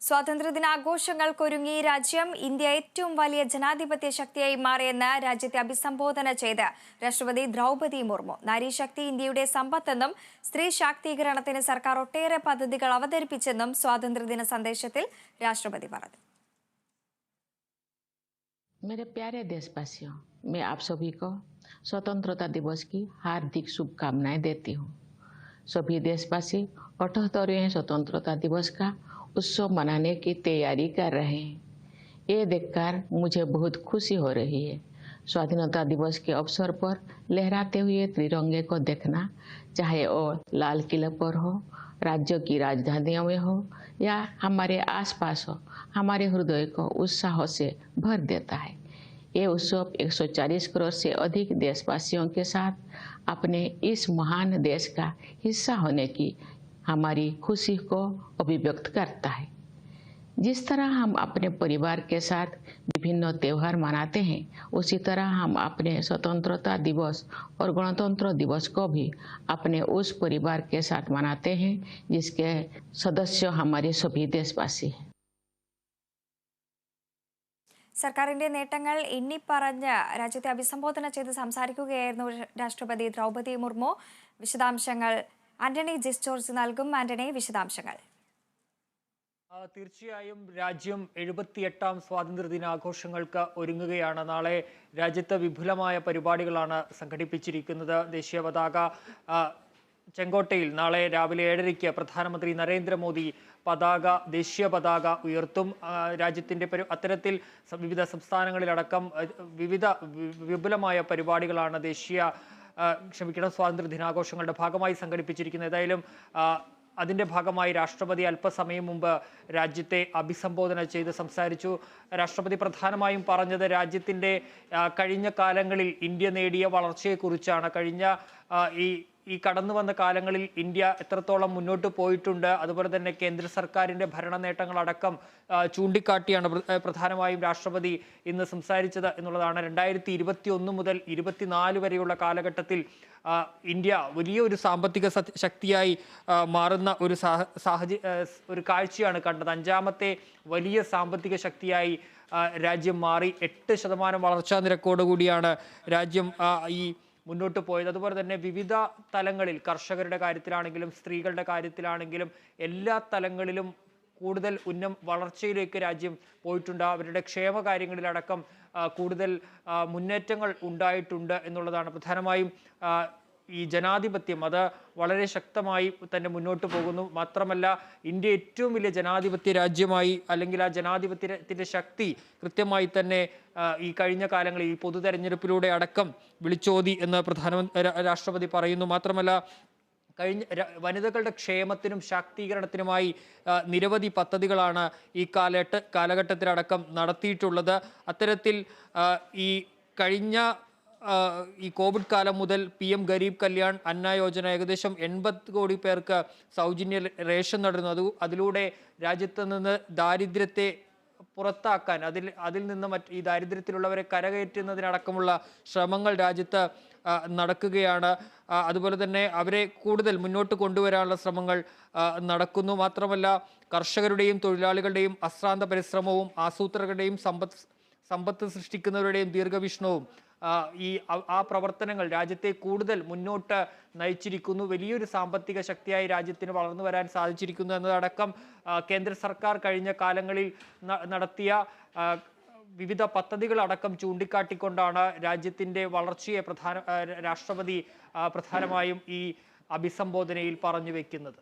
സ്വാതന്ത്ര്യദിനാഘോഷങ്ങൾക്കൊരുങ്ങി രാജ്യം ഇന്ത്യ ഏറ്റവും വലിയ ജനാധിപത്യ ശക്തിയായി മാറിയെന്ന് രാജ്യത്തെ അഭിസംബോധന ചെയ്ത് രാഷ്ട്രപതി ദ്രൗപദി മുർമു നാരീശക്തി ഇന്ത്യയുടെ സമ്പത്തെന്നും സ്ത്രീ ശാക്തീകരണത്തിന് സർക്കാർ ഒട്ടേറെ പദ്ധതികൾ അവതരിപ്പിച്ചെന്നും സ്വാതന്ത്ര്യദിന സന്ദേശത്തിൽ രാഷ്ട്രപതി പറഞ്ഞു मेरे प्यारे देशवासियों मैं आप सभी को स्वतंत्रता दिवस की हार्दिक शुभकामनाएं देती हूँ सभी देशवासी अठहत्तरवें स्वतंत्रता दिवस का उत्सव मनाने की तैयारी कर रहे हैं। ये देखकर मुझे बहुत खुशी हो रही है। स्वाधीनता दिवस के अवसर पर लहराते हुए त्रिरंगे को देखना, चाहे वो लाल किले पर हो, राज्यों की राजधानियों में हो, या हमारे आसपास हो, हमारे हृदय को उत्साह से भर देता है। ये उत्सव 140 करोड़ से अधिक देशवासियों के साथ अपने इस महान देश का हिस्सा होने की हमारी खुशी को अभिव्यक्त करता है जिस तरह हम अपने परिवार के साथ विभिन्न त्यौहार मनाते हैं उसी तरह हम अपने स्वतंत्रता दिवस और गणतंत्र दिवस को भी अपने उस परिवार के साथ मनाते हैं जिसके सदस्य हमारे सभी देशवासी हैं സർക്കാരിന്റെ നേട്ടങ്ങൾ എണ്ണിപ്പറഞ്ഞ് രാജ്യത്തെ അഭിസംബോധന ചെയ്ത് സംസാരിക്കുകയായിരുന്നു രാഷ്ട്രപതി ദ്രൗപദി മുർമു വിശദാംശങ്ങൾ ആന്റണി ജിസ് ജോർജ് നൽകും ആന്റണി വിശദാംശങ്ങൾ. തീർച്ചയായും രാജ്യം എഴുപത്തിയെട്ടാം സ്വാതന്ത്ര്യ ദിനാഘോഷങ്ങൾക്ക് ഒരുങ്ങുകയാണ്. നാളെ രാജ്യത്ത് വിപുലമായ പരിപാടികളാണ് സംഘടിപ്പിച്ചിരിക്കുന്നത്. ദേശീയ പതാക ചെങ്കോട്ടയിൽ നാളെ രാവിലെ ഏഴരയ്ക്ക് പ്രധാനമന്ത്രി നരേന്ദ്രമോദി പതാക ദേശീയ പതാക ഉയർത്തും. രാജ്യത്തിന്റെ പരി അത്തരത്തിൽ വിവിധ സംസ്ഥാനങ്ങളിലടക്കം വിവിധ വിപുലമായ പരിപാടികളാണ് ദേശീയ ക്ഷമിക്കണം സ്വാതന്ത്ര്യ ദിനാഘോഷങ്ങളുടെ ഭാഗമായി സംഘടിപ്പിച്ചിരിക്കുന്നത് ഏതായാലും അതിന്റെ ഭാഗമായി രാഷ്ട്രപതി അല്പസമയം മുമ്പ് രാജ്യത്തെ അഭിസംബോധന ചെയ്ത് സംസാരിച്ചു. രാഷ്ട്രപതി പ്രധാനമായും പറഞ്ഞത് രാജ്യത്തിന്റെ കഴിഞ്ഞ കാലങ്ങളിൽ ഇന്ത്യ നേടിയ വളർച്ചയെക്കുറിച്ചാണ്. കഴിഞ്ഞ ഈ ഈ കടന്നു വന്ന കാലങ്ങളിൽ ഇന്ത്യ എത്രത്തോളം മുന്നോട്ട് പോയിട്ടുണ്ട് അതുപോലെ തന്നെ കേന്ദ്ര സർക്കാരിന്റെ ഭരണ നേട്ടങ്ങളടക്കം ചൂണ്ടിക്കാട്ടിയാണ് പ്രധാനമായും രാഷ്ട്രപതി ഇന്ന് സംസാരിച്ചത് എന്നുള്ളതാണ്. രണ്ടായിരത്തി ഇരുപത്തി ഒന്ന് മുതൽ ഇരുപത്തിനാല് വരെയുള്ള കാലഘട്ടത്തിൽ ഇന്ത്യ വലിയൊരു സാമ്പത്തിക ശക്തിയായി മാറുന്ന ഒരു സാഹചര്യ ഒരു കാഴ്ചയാണ് കണ്ടത്. അഞ്ചാമത്തെ വലിയ സാമ്പത്തിക ശക്തിയായി രാജ്യം മാറി. എട്ട് ശതമാനം വളർച്ചാ നിരക്കോടുകൂടിയാണ് രാജ്യം ഈ മുന്നോട്ട് പോയത്. അതുപോലെ തന്നെ വിവിധ തലങ്ങളിൽ കർഷകരുടെ കാര്യത്തിലാണെങ്കിലും സ്ത്രീകളുടെ കാര്യത്തിലാണെങ്കിലും എല്ലാ തലങ്ങളിലും കൂടുതൽ ഉന്നം വളർച്ചയിലേക്ക് രാജ്യം പോയിട്ടുണ്ട്. അവരുടെ ക്ഷേമ കാര്യങ്ങളിലടക്കം കൂടുതൽ മുന്നേറ്റങ്ങൾ ഉണ്ടായിട്ടുണ്ട് എന്നുള്ളതാണ്. പ്രധാനമായും ഈ ജനാധിപത്യം അത് വളരെ ശക്തമായി തന്നെ മുന്നോട്ട് പോകുന്നു. മാത്രമല്ല ഇന്ത്യ ഏറ്റവും വലിയ ജനാധിപത്യ രാജ്യമായി അല്ലെങ്കിൽ ആ ജനാധിപത്യത്തിന്റെ ശക്തി കൃത്യമായി തന്നെ ഈ കഴിഞ്ഞ കാലങ്ങളിൽ ഈ പൊതു തെരഞ്ഞെടുപ്പിലൂടെ അടക്കം വിളിച്ചോതി എന്ന് പ്രധാനമന്ത്രി രാഷ്ട്രപതി പറയുന്നു. മാത്രമല്ല കഴിഞ്ഞ വനിതകളുടെ ക്ഷേമത്തിനും ശാക്തീകരണത്തിനുമായി നിരവധി പദ്ധതികളാണ് ഈ കാലഘട്ട കാലഘട്ടത്തിലടക്കം നടത്തിയിട്ടുള്ളത്. അത്തരത്തിൽ ഈ കഴിഞ്ഞ ഈ കോവിഡ് കാലം മുതൽ പി എം ഗരീബ് കല്യാൺ അന്ന യോജന ഏകദേശം എൺപത് കോടി പേർക്ക് സൗജന്യ റേഷൻ നടന്നു. അത് അതിലൂടെ രാജ്യത്ത് നിന്ന് ദാരിദ്ര്യത്തെ പുറത്താക്കാൻ അതിൽ അതിൽ നിന്ന് മറ്റ് ഈ ദാരിദ്ര്യത്തിലുള്ളവരെ കരകയറ്റുന്നതിനടക്കമുള്ള ശ്രമങ്ങൾ രാജ്യത്ത് നടക്കുകയാണ്. അതുപോലെ തന്നെ അവരെ കൂടുതൽ മുന്നോട്ട് കൊണ്ടുവരാനുള്ള ശ്രമങ്ങൾ നടക്കുന്നു. മാത്രമല്ല കർഷകരുടെയും തൊഴിലാളികളുടെയും അശ്രാന്ത പരിശ്രമവും ആസൂത്രകരുടെയും സമ്പത്ത് സമ്പത്ത് സൃഷ്ടിക്കുന്നവരുടെയും ദീർഘവിഷ്ണുവും ഈ ആ- പ്രവർത്തനങ്ങൾ രാജ്യത്തെ കൂടുതൽ മുന്നോട്ട് നയിച്ചിരിക്കുന്നു. വലിയൊരു സാമ്പത്തിക ശക്തിയായി രാജ്യത്തിന് വളർന്നു വരാൻ സാധിച്ചിരിക്കുന്നു എന്നതടക്കം കേന്ദ്ര സർക്കാർ കഴിഞ്ഞ കാലങ്ങളിൽ നടത്തിയ വിവിധ പദ്ധതികളടക്കം ചൂണ്ടിക്കാട്ടിക്കൊണ്ടാണ് രാജ്യത്തിന്റെ വളർച്ചയെ പ്രധാന രാഷ്ട്രപതി പ്രധാനമായും ഈ അഭിസംബോധനയിൽ പറഞ്ഞു വെക്കുന്നത്.